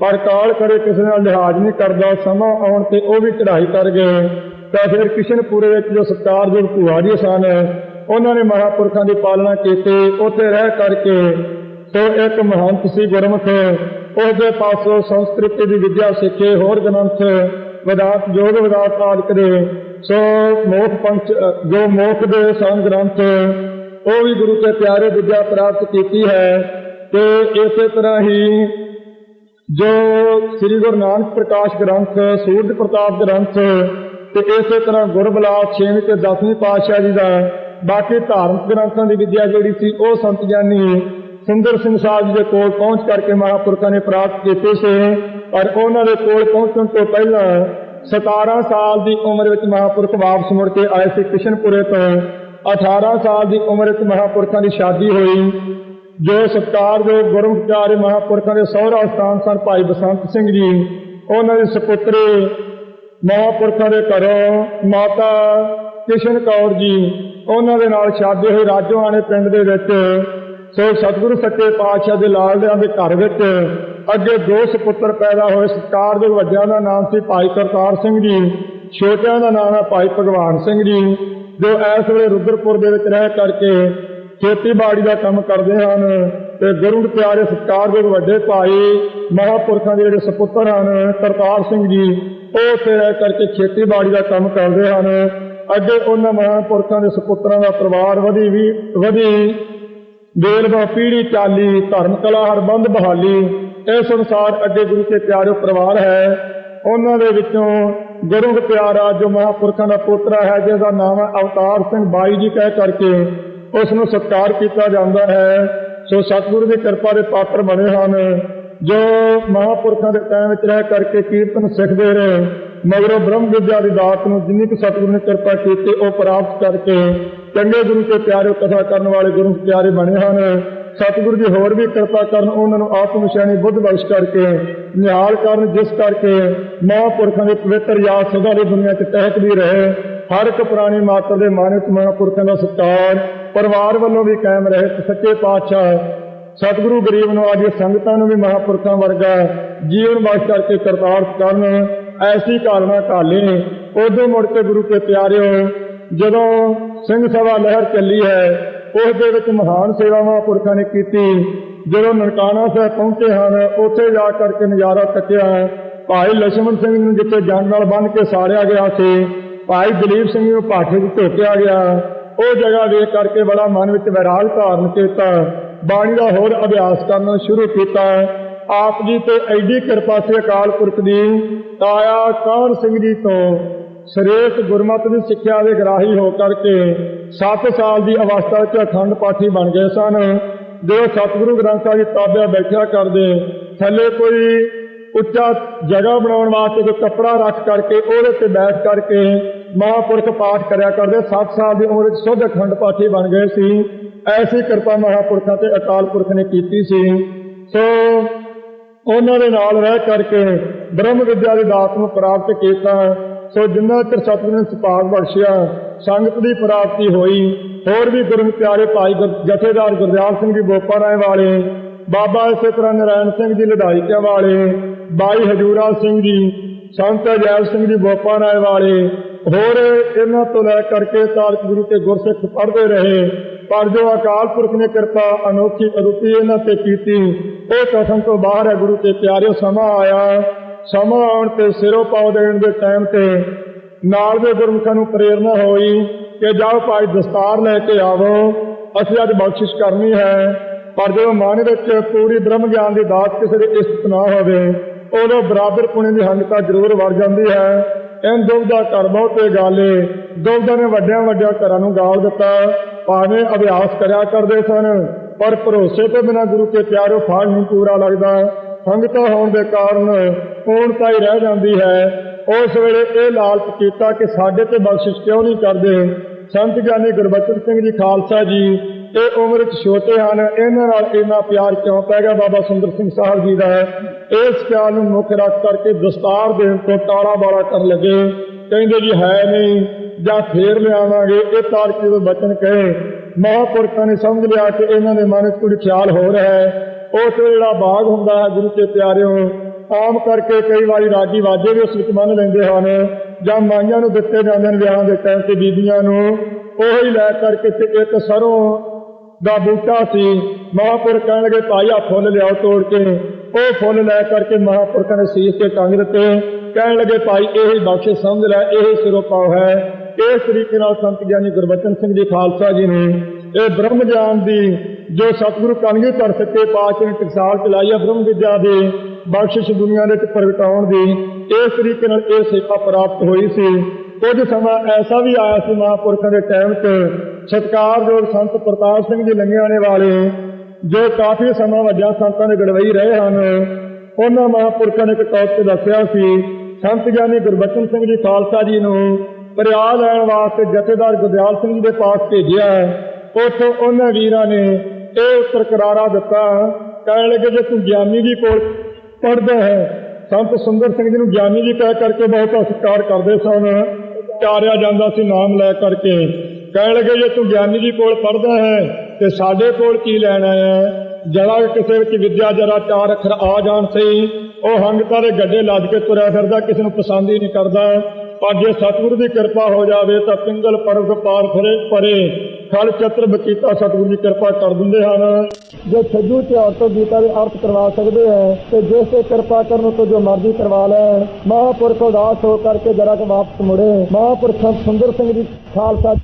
S1: ਪਰ ਕਾਲ ਕਰੇ ਕਿਸੇ ਨਾਲ ਲਿਹਾਜ਼ ਨਹੀਂ ਕਰਦਾ, ਸਮਾਂ ਆਉਣ ਤੇ ਉਹ ਵੀ ਚੜ੍ਹਾਈ ਕਰ ਗਏ। ਤਾਂ ਫਿਰ ਕਿਸ਼ਨਪੁਰੇ ਵਿੱਚ ਜੋ ਸਤਕਾਰਯੋਗ ਭੂਆ ਜੀ ਸਨ, ਉਹਨਾਂ ਨੇ ਮਹਾਪੁਰਖਾਂ ਦੀ ਪਾਲਣਾ ਕੀਤੀ। ਉੱਥੇ ਰਹਿ ਕਰਕੇ ਸੋ ਇੱਕ ਮਹੰਤ ਸੀ ਗੁਰਮੁਖ, ਉਹਦੇ ਪਾਸੋਂ ਸੰਸਕ੍ਰਿਤ ਦੀ ਵਿਦਿਆ ਸਿੱਖੇ ਹੋਰ ਗ੍ਰੰਥ ਵਿਦਾਤ ਜੋਗ ਵਿਦਾਤ ਆਦਿਕ ਦੇ, ਸੋ ਮੋਖ ਪੰਚ ਜੋ ਮੋਖ ਦੇ ਸੰਗ ਗ੍ਰੰਥ, ਉਹ ਵੀ ਗੁਰੂ ਤੇ ਪਿਆਰੇ ਵਿਦਿਆ ਪ੍ਰਾਪਤ ਕੀਤੀ ਹੈ। ਤੇ ਇਸੇ ਤਰ੍ਹਾਂ ਹੀ ਜੋ ਸ੍ਰੀ ਗੁਰੂ ਨਾਨਕ ਪ੍ਰਕਾਸ਼ ਗ੍ਰੰਥ, ਸੂਰਜ ਪ੍ਰਤਾਪ ਗ੍ਰੰਥ, ਤੇ ਇਸੇ ਤਰ੍ਹਾਂ ਗੁਰਬਲਾਸ 6ਵੀਂ ਤੇ 10ਵੀਂ ਪਾਤਸ਼ਾਹ ਜੀ ਦਾ, ਬਾਕੀ ਧਾਰਮਿਕ ਗ੍ਰੰਥਾਂ ਦੀ ਵਿਦਿਆ ਜਿਹੜੀ ਸੀ, ਉਹ ਸੰਤ ਗਿਆਨੀ ਸੁੰਦਰ ਸਿੰਘ ਸਾਹਿਬ ਜੀ ਦੇ ਕੋਲ ਪਹੁੰਚ ਕਰਕੇ ਮਹਾਂਪੁਰਖਾਂ ਨੇ ਪ੍ਰਾਪਤ ਕੀਤੀ ਸੀ। ਪਰ ਉਹਨਾਂ ਦੇ ਕੋਲ ਪਹੁੰਚਣ ਤੋਂ ਪਹਿਲਾਂ 17 ਸਾਲ ਦੀ ਉਮਰ ਵਿੱਚ ਮਹਾਪੁਰਖ ਵਾਪਸ ਮੁੜ ਕੇ ਆਏ ਸੀ ਕਿਸ਼ਨਪੁਰੇ ਤੋਂ। 18 ਸਾਲ ਦੀ ਉਮਰ ਵਿੱਚ ਮਹਾਪੁਰਖਾਂ ਦੀ ਸ਼ਾਦੀ ਹੋਈ। ਜੋ ਸਤਕਾਰ ਦੇ ਗੁਰਮੁਖਾਰੇ ਮਹਾਪੁਰਖਾਂ ਦੇ ਸਹੁਰਾ ਸਥਾਨ ਸਨ, ਭਾਈ ਬਸੰਤ ਸਿੰਘ ਜੀ। ਉਹਨਾਂ ਦੇ ਸੁਪੁੱਤਰੇ ਮਹਾਪੁਰਖਾਂ ਦੇ ਘਰੋਂ ਮਾਤਾ ਕਿਸ਼ਨ ਕੌਰ ਜੀ। ਉਹਨਾਂ ਦੇ ਨਾਲ ਸ਼ਾਦੀ ਹੋਈ ਰਾਜੋਆਣੇ ਪਿੰਡ ਦੇ ਵਿੱਚ। ਸੋ ਸਤਿਗੁਰੂ ਸੱਚੇ ਪਾਤਸ਼ਾਹ ਦੇ ਲਾਲਦਿਆਂ ਦੇ ਘਰ ਵਿੱਚ ਅੱਗੇ ਦੋ ਸੁਪੁੱਤਰ ਪੈਦਾ ਹੋਏ ਸਤਕਾਰ ਦੇ ਵੱਡਿਆਂ ਦਾ ਨਾਮ ਸੀ ਭਾਈ ਕਰਤਾਰ ਸਿੰਘ ਜੀ, ਛੋਟਿਆਂ ਦਾ ਨਾਮ ਹੈ ਭਾਈ ਭਗਵਾਨ ਸਿੰਘ ਜੀ, ਜੋ ਇਸ ਵੇਲੇ ਰੁਦਰਪੁਰ ਦੇ ਵਿੱਚ ਰਹਿ ਕਰਕੇ ਖੇਤੀਬਾੜੀ ਦਾ ਕੰਮ ਕਰਦੇ ਹਨ ਤੇ ਗੁਰੂ ਪਿਆਰੇ ਸਤਿਕਾਰਯੋਗ ਵੱਡੇ ਭਾਈ ਮਹਾਪੁਰਖਾਂ ਦੇ ਜਿਹੜੇ ਸੁਪੁੱਤਰ ਹਨ, ਕਰਤਾਰ ਸਿੰਘ ਜੀ, ਉਹ ਉੱਥੇ ਰਹਿ ਕਰਕੇ ਖੇਤੀਬਾੜੀ ਦਾ ਕੰਮ ਕਰਦੇ ਹਨ। ਅੱਗੇ ਉਹਨਾਂ ਮਹਾਪੁਰਖਾਂ ਦੇ ਸੁਪੁੱਤਰਾਂ ਦਾ ਪਰਿਵਾਰ ਵਧੀ ਵੀ ਵਧੀ। ਬੇਲਵਾ ਪੀੜੀ, ਚਾਲੀ ਧਰਮ ਕਲਾ ਹਰਬੰਦ, ਬਹਾਲੀ ਇਸ ਅਨੁਸਾਰ ਅੱਗੇ ਗੁਰੂ ਕੇ ਪਿਆਰੇ ਪਰਿਵਾਰ ਹੈ। ਉਹਨਾਂ ਦੇ ਵਿੱਚੋਂ ਗੁਰੂ ਕੇ ਪਿਆਰਾ ਜੋ ਮਹਾਂਪੁਰਖਾਂ ਦਾ ਪੋਤਰਾ ਹੈ ਜਿਸ ਦਾ ਨਾਮ ਹੈ ਅਵਤਾਰ ਸਿੰਘ ਬਾਈ ਜੀ ਕਹਿ ਕਰਕੇ ਉਸ ਨੂੰ ਸਤਿਕਾਰ ਕੀਤਾ ਜਾਂਦਾ ਹੈ। ਸੋ ਸਤਿਗੁਰੂ ਦੀ ਕਿਰਪਾ ਦੇ ਪਾਤਰ ਬਣੇ ਹਨ। ਜੋ ਮਹਾਂਪੁਰਖਾਂ ਦੇ ਟਾਈਮ ਵਿੱਚ ਰਹਿ ਕਰਕੇ ਕੀਰਤਨ ਸਿੱਖਦੇ ਰਹੇ, ਮਗਰੋਂ ਬ੍ਰਹਮ ਵਿਦਿਆ ਦੀ ਦਾਤ ਨੂੰ ਜਿੰਨੀ ਕੁ ਸਤਿਗੁਰੂ ਨੇ ਕਿਰਪਾ ਕੀਤੀ, ਉਹ ਪ੍ਰਾਪਤ ਕਰਕੇ ਚੰਗੇ ਗੁਰੂ ਤੇ ਪਿਆਰੇ ਕਥਾ ਕਰਨ ਵਾਲੇ ਗੁਰੂ ਪਿਆਰੇ ਬਣੇ ਹਨ। ਸਤਿਗੁਰੂ ਜੀ ਹੋਰ ਵੀ ਕਿਰਪਾ ਕਰਨ ਉਹਨਾਂ ਨੂੰ ਆਤਮ ਵਿਸ਼ਾਨੀ ਬੁੱਧ ਬਖਸ਼ ਕਰਕੇ, ਨਿਹਾਲ ਕਰਨ ਜਿਸ ਕਰਕੇ ਮਹਾਂਪੁਰਖਾਂ ਦੇ ਪਵਿੱਤਰ ਯਾਦ ਸਦਾ ਦੀ ਦੁਨੀਆ 'ਚ ਤਹਿਕਦੀ ਰਹੇ। ਹਰ ਇੱਕ ਪ੍ਰਾਣੀ ਮਾਤਰ ਦੇ ਮਨ ਮਹਾਂਪੁਰਖਾਂ ਦਾ ਸਤਿਕਾਰ ਪਰਿਵਾਰ ਵੱਲੋਂ ਵੀ ਕਾਇਮ ਰਹੇ। ਸੱਚੇ ਪਾਤਸ਼ਾਹ ਸਤਿਗੁਰੂ ਗਰੀਬ ਨਵਾਜ ਦੀ ਸੰਗਤਾਂ ਨੂੰ ਵੀ ਮਹਾਂਪੁਰਖਾਂ ਵਰਗਾ ਜੀਵਨ ਬਖਸ਼ ਕਰਕੇ ਕਰਤਾਰਥ ਕਰਨ। ਐਸੀ ਕਾਲਨਾ ਢਾਲੇ ਉਦੋਂ ਮੁੜ ਕੇ ਗੁਰੂ ਕੇ ਪਿਆਰਿਓ, ਜਦੋਂ ਸਿੰਘ ਸਭਾ ਲਹਿਰ ਚੱਲੀ ਹੈ ਉਸ ਦੇ ਵਿੱਚ ਮਹਾਨ ਸੇਵਾਵਾਂ ਪੁਰਖਾਂ ਨੇ ਕੀਤੀ, ਜਦੋਂ ਨਨਕਾਣਾ ਸਾਹਿਬ ਪਹੁੰਚੇ ਹਨ, ਉੱਥੇ ਜਾ ਕਰਕੇ ਨਜ਼ਾਰਾ ਤੱਕਿਆ ਭਾਈ ਲਛਮਣ ਸਿੰਘ ਨੂੰ ਜਿੱਥੇ ਜਾਨ ਨਾਲ ਬੰਨ ਕੇ ਸਾੜਿਆ ਗਿਆ ਸੀ, ਭਾਈ ਦਲੀਪ ਸਿੰਘ ਨੂੰ ਪਾਠੇ ਵਿੱਚ ਢੋਕਿਆ ਗਿਆ। ਉਹ ਜਗ੍ਹਾ ਵੇਖ ਕਰਕੇ ਬੜਾ ਮਨ ਵਿੱਚ ਵਿਰਾਗ ਧਾਰਨ ਕੀਤਾ। ਬਾਣੀ ਦਾ ਹੋਰ ਅਭਿਆਸ ਕਰਨਾ ਸ਼ੁਰੂ ਕੀਤਾ। ਆਪ ਜੀ ਤੇ ਐਡੀ ਕਿਰਪਾ ਸੀ ਅਕਾਲ ਪੁਰਖ ਦੀ, ਤਾਇਆ ਕੌਰ ਸਿੰਘ ਜੀ ਤੋਂ। ਸ਼੍ਰੇਸ਼ਟ ਗੁਰਮਤ ਦੀ ਸਿੱਖਿਆ ਦੇ ਗ੍ਰਾਹੀ ਹੋ ਕਰਕੇ 7 ਸਾਲ ਦੀ ਅਵਸਥਾ ਵਿੱਚ ਅਖੰਡ ਪਾਠੀ ਬਣ ਗਏ ਸਨ। ਜੋ ਸਤਿਗੁਰੂ ਗ੍ਰੰਥ ਸਾਹਿਬ ਦੀ ਤਾਬਿਆ ਬੈਠਿਆ ਕਰਦੇ, ਥੱਲੇ ਕੋਈ ਉੱਚਾ ਜਗ੍ਹਾ ਬਣਾਉਣ ਵਾਸਤੇ ਕੋਈ ਕੱਪੜਾ ਰੱਖ ਕਰਕੇ ਉਹਦੇ ਤੇ ਬੈਠ ਕਰਕੇ ਮਹਾਂਪੁਰਖ ਪਾਠ ਕਰਿਆ ਕਰਦੇ। 7 ਸਾਲ ਦੀ ਉਮਰ ਵਿੱਚ ਸੁਧ ਅਖੰਡ ਪਾਠੀ ਬਣ ਗਏ ਸੀ। ਐਸੀ ਕਿਰਪਾ ਮਹਾਂਪੁਰਖਾਂ ਤੇ ਅਕਾਲ ਪੁਰਖ ਨੇ ਕੀਤੀ ਸੀ। ਸੋ ਉਹਨਾਂ ਦੇ ਨਾਲ ਰਹਿ ਕਰਕੇ ਬ੍ਰਹਮ ਵਿਦਿਆ ਦੀ ਦਾਤ ਨੂੰ ਪ੍ਰਾਪਤ ਕੀਤਾ। ਸੋ ਜਿੰਨਾ ਚਿਰ ਸਤਿਗੁਰੂ ਨੇ ਸੁਭਾਗ ਬਖਸ਼ਿਆ, ਸੰਗਤ ਦੀ ਪ੍ਰਾਪਤੀ ਹੋਈ, ਹੋਰ ਵੀ ਗੁਰੂ ਪਿਆਰੇ ਭਾਈ ਜਥੇਦਾਰ ਗੁਰਦਿਆਲ ਸਿੰਘ ਜੀ ਬੋਪਾ ਰਾਏ ਵਾਲੇ, ਬਾਬਾ ਇਸੇ ਤਰ੍ਹਾਂ ਨਰਾਇਣ ਸਿੰਘ ਜੀ ਲੜਾਈਕਿਆਂ ਵਾਲੇ, ਬਾਈ ਹਜੂਰਾ ਸਿੰਘ ਜੀ, ਸੰਤ ਅਜੈਬ ਸਿੰਘ ਜੀ ਬੋਪਾ ਰਾਏ ਵਾਲੇ, ਹੋਰ ਇਹਨਾਂ ਤੋਂ ਲੈ ਕਰਕੇ ਤਾਰਕ ਗੁਰੂ ਤੇ ਗੁਰਸਿੱਖ ਪੜ੍ਹਦੇ ਰਹੇ, ਪਰ ਜੋ ਅਕਾਲ ਪੁਰਖ ਨੇ ਕਿਰਪਾ ਅਨੋਖੀ ਅਰੂਪੀ ਇਹਨਾਂ ਤੇ ਕੀਤੀ, ਉਹ ਕਥਨ ਤੋਂ ਬਾਹਰ ਹੈ ਗੁਰੂ ਤੇ ਪਿਆਰਿਓ ਸਮਾਂ ਆਇਆ। ਸਮਾਂ ਆਉਣ ਤੇ ਸਿਰੋਂ ਪਾਉ ਦੇਣ ਦੇ ਟਾਈਮ ਤੇ ਨਾਲ ਦੇ ਗੁਰਮੁਖਾਂ ਨੂੰ ਪ੍ਰੇਰਣਾ ਹੋਈ ਕਿ ਜਾਓ ਭਾਈ ਦਸਤਾਰ ਲੈ ਕੇ ਆਵੋ। ਅਸੀਂ ਅੱਜ ਬਖਸ਼ਿਸ਼ ਕਰਨੀ ਹੈ, ਪਰ ਜਦੋਂ ਮਨ ਵਿੱਚ ਪੂਰੀ ਬ੍ਰਹਮ ਗਿਆਨ ਦੀ ਦਾਤ ਕਿਸੇ ਦੇ ਇਸਤ ਨਾ ਹੋਵੇ, ਉਦੋਂ ਬਰਾਬਰ ਪੁਣੇ ਦੀ ਹੰਗਤਾ ਜ਼ਰੂਰ ਵਰ ਜਾਂਦੀ ਹੈ। ਐਨ ਦੁਬਦਾ ਘਰ ਬਹੁਤੇ ਗਾਲੇ ਦੁਬਦਾ ਨੇ ਵੱਡਿਆਂ ਵੱਡਿਆਂ ਘਰਾਂ ਨੂੰ ਗਾਲ ਦਿੱਤਾ। ਭਾਵੇਂ ਅਭਿਆਸ ਕਰਿਆ ਕਰਦੇ ਸਨ, ਪਰ ਭਰੋਸੇ ਤੋਂ ਬਿਨਾਂ ਗੁਰੂ ਕੇ ਪਿਆਰੋ ਫਲ ਨਹੀਂ ਪੂਰਾ ਲੱਗਦਾ। ਸੰਗਤਾ ਹੋਣ ਦੇ ਕਾਰਨ ਪੂਰਨਤਾ ਹੀ ਰਹਿ ਜਾਂਦੀ ਹੈ। ਉਸ ਵੇਲੇ ਇਹ ਲਾਲਚ ਕੀਤਾ ਕਿ ਸਾਡੇ ਤੇ ਬਖਸ਼ਿਸ਼ ਕਿਉਂ ਨਹੀਂ ਕਰਦੇ? ਸੰਤ ਗਿਆਨੀ ਗੁਰਬਚਨ ਸਿੰਘ ਜੀ ਖਾਲਸਾ ਜੀ, ਇਹ ਉਮਰ ਵਿੱਚ ਛੋਟੇ ਹਨ। ਇਹਨਾਂ ਨਾਲ ਇੰਨਾ ਪਿਆਰ ਕਿਉਂ ਪੈ ਗਿਆ? ਬਾਬਾ ਸੁੰਦਰ ਸਿੰਘ ਸਾਹਿਬ ਜੀ ਦਾ ਇਸ ਪਿਆਰ ਨੂੰ ਮੁੱਖ ਰੱਖ ਕਰਕੇ ਦਸਤਾਰ ਦੇਣ ਤੋਂ ਟਾਲਾ ਬਾਲਾ ਕਰਨ ਲੱਗੇ। ਕਹਿੰਦੇ ਜੀ, ਹੈ ਨਹੀਂ, ਜਾਂ ਫੇਰ ਲਿਆਵਾਂਗੇ। ਇਹ ਤਾਰ ਜਦੋਂ ਬਚਨ ਕਹੇ। ਮਹਾਂਪੁਰਖਾਂ ਨੇ ਸਮਝ ਲਿਆ ਕਿ ਇਹਨਾਂ ਦੇ ਮਨ ਵਿੱਚ ਕੋਈ ਖਿਆਲ ਹੋ ਰਿਹਾ ਹੈ। ਉਸ ਜਿਹੜਾ ਬਾਗ ਹੁੰਦਾ ਹੈ ਗੁਰੂ ਕੇ ਪਿਆਰਿਓ ਆਮ ਕਰਕੇ ਕਈ ਵਾਰੀ ਰਾਗੀ ਵਾਜੇ ਵੀ ਉਸ ਵਿੱਚ ਮੰਨ ਲੈਂਦੇ ਹਨ। ਜਾਂ ਮਾਈਆਂ ਨੂੰ ਦਿੱਤੇ ਜਾਂਦੇ ਨੇ ਵਿਆਹਾਂ ਦੇ ਟਾਈਮ ਤੇ ਬੀਬੀਆਂ ਨੂੰ। ਉਹ ਹੀ ਲੈ ਕਰਕੇ ਤੇ ਇੱਕ ਸਰੋਂ ਦਾ ਬੂਟਾ ਸੀ। ਮਹਾਪੁਰਖ ਕਹਿਣ ਲੱਗੇ, ਭਾਈ ਆ ਫੁੱਲ ਲਿਆਓ ਤੋੜ ਕੇ। ਉਹ ਫੁੱਲ ਲੈ ਕਰਕੇ ਮਹਾਂਪੁਰਖਾਂ ਨੇ ਸੀਸ ਤੇ ਟੰਗ ਦਿੱਤੇ। ਕਹਿਣ ਲੱਗੇ, ਭਾਈ, ਇਹ ਬਖਸ਼ ਸਮਝ ਲੈ, ਇਹ ਹੀ ਸਿਰੋਪਾਉ ਹੈ। ਇਸ ਤਰੀਕੇ ਨਾਲ ਸੰਤ ਗਿਆਨੀ ਗੁਰਬਚਨ ਸਿੰਘ ਜੀ ਖਾਲਸਾ ਜੀ ਨੇ ਇਹ ਬ੍ਰਹਮ ਗਿਆਨ ਦੀ ਜੋ ਸਤਿਗੁਰੂ ਕਲਗੀ ਧਰ ਸੱਚੇ ਪਾਤਸ਼ਾਹ ਟਕਸਾਲ ਚਲਾਈ ਬ੍ਰਹਮ ਵਿਦਿਆ ਦੀ ਬਖਸ਼ਿਸ਼ ਦੁਨੀਆ ਦੇ ਵਿੱਚ ਪ੍ਰਗਟਾਉਣ ਦੀ, ਇਸ ਤਰੀਕੇ ਨਾਲ ਇਹ ਸੇਵਾ ਪ੍ਰਾਪਤ ਹੋਈ ਸੀ। ਕੁਝ ਸਮਾਂ ਐਸਾ ਵੀ ਆਇਆ ਸੀ ਮਹਾਂਪੁਰਖਾਂ ਦੇ ਟਾਈਮ 'ਚ, ਸਤਿਕਾਰਯੋਗ ਸੰਤ ਪ੍ਰਤਾਪ ਸਿੰਘ ਜੀ ਲੰਗਿਆਣੇ ਵਾਲੇ, ਜੋ ਕਾਫੀ ਸਮਾਂ ਵੱਡਿਆਂ ਸੰਤਾਂ ਦੇ ਗੜਵਈ ਰਹੇ ਹਨ। ਉਹਨਾਂ ਮਹਾਂਪੁਰਖਾਂ ਨੇ ਇੱਕ ਟੌਪ ਤੇ ਦੱਸਿਆ ਸੀ, ਸੰਤ ਗਿਆਨੀ ਗੁਰਬਚਨ ਸਿੰਘ ਜੀ ਖਾਲਸਾ ਜੀ ਨੂੰ ਪਰਿਆ ਲੈਣ ਵਾਸਤੇ ਜਥੇਦਾਰ ਗੁਰਦਿਆਲ ਸਿੰਘ ਜੀ ਦੇ ਪਾਸ ਭੇਜਿਆ। ਉੱਥੋਂ ਉਹਨਾਂ ਵੀਰਾਂ ਨੇ ਇਹ ਉੱਤਰ ਕਰਾਰਾ ਦਿੱਤਾ। ਕਹਿਣ ਲੱਗੇ, ਜੇ ਤੂੰ ਗਿਆਨੀ ਜੀ ਕੋਲ ਪੜਦਾ ਹੈ, ਸੰਤ ਸੁੰਦਰ ਸਿੰਘ ਜੀ ਨੂੰ ਗਿਆਨੀ ਜੀ ਕਹਿ ਕਰਕੇ ਬਹੁਤ ਸਤਿਕਾਰ ਕਰਦੇ ਸਨ। ਚਾਰਿਆ ਜਾਂਦਾ ਸੀ ਨਾਮ ਲੈ ਕਰਕੇ। ਕਹਿਣ ਲੱਗੇ, ਜੇ ਤੂੰ ਗਿਆਨੀ ਜੀ ਕੋਲ ਪੜਦਾ ਹੈ, ਤੇ ਸਾਡੇ ਕੋਲ ਕੀ ਲੈਣਾ ਹੈ? ਜਰਾ ਕਿਸੇ ਵਿੱਚ ਵਿਦਿਆ ਜਰਾ ਚਾਰ ਅੱਖਰ ਆ ਜਾਣ ਸਹੀ। ਉਹ ਹੰਗਤਾ ਦੇ ਗੱਡੇ ਲੱਦ ਕੇ ਤੁਰਿਆ ਫਿਰਦਾ, ਕਿਸੇ ਨੂੰ ਪਸੰਦ ਹੀ ਨਹੀਂ ਕਰਦਾ। ਪਰ ਜੇ ਸਤਿਗੁਰੂ ਦੀ ਕਿਰਪਾ ਹੋ ਜਾਵੇ, ਤਾਂ ਪਿੰਗਲ ਪਰਗ ਪਾਰ ਫਰੇ ਪਰੇ। ਖਲ ਚਤਰ ਬਚੀਤਾ ਸਤਿਗੁਰੂ ਦੀ ਕਿਰਪਾ ਕਰ ਦਿੰਦੇ ਹਨ। ਜੇ ਛੱਜੂ ਤਿਉਹਾਰ ਤੋਂ ਗੀਤਾ ਦੇ ਅਰਥ ਕਰਵਾ ਸਕਦੇ ਹੈ, ਤੇ ਜਿਸ ਤੇ ਕਿਰਪਾ ਕਰਨ ਤੋਂ ਜੋ ਮਰਜ਼ੀ ਕਰਵਾ ਲੈ ਮਹਾਂਪੁਰਖ ਉਦਾਸ ਹੋ ਕਰਕੇ ਜਰਾ ਕੁ ਵਾਪਸ ਮੁੜੇ। ਮਹਾਂਪੁਰਖ ਸੁੰਦਰ ਸਿੰਘ ਜੀ ਖਾਲਸਾ